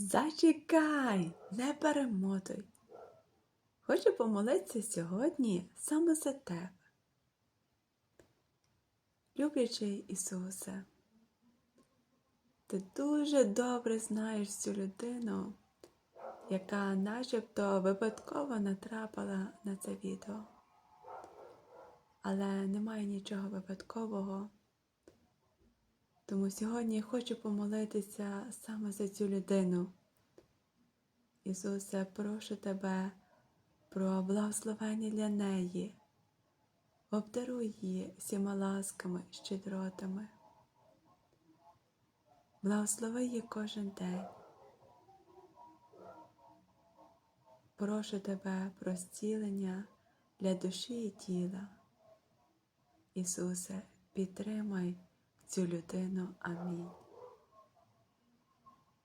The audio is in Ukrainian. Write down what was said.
Зачекай, не перемотуй. Хочу помолитися сьогодні саме за тебе. Люблячий Ісусе, ти дуже добре знаєш цю людину, яка начебто випадково натрапила на це відео. Але немає нічого випадкового. Тому сьогодні я хочу помолитися саме за цю людину. Ісусе, прошу тебе про благословення для неї. Обдаруй її всіма ласками, щедротами. Благослови її кожен день. Прошу тебе про зцілення для душі і тіла. Ісусе, підтримай цю людину. Амінь.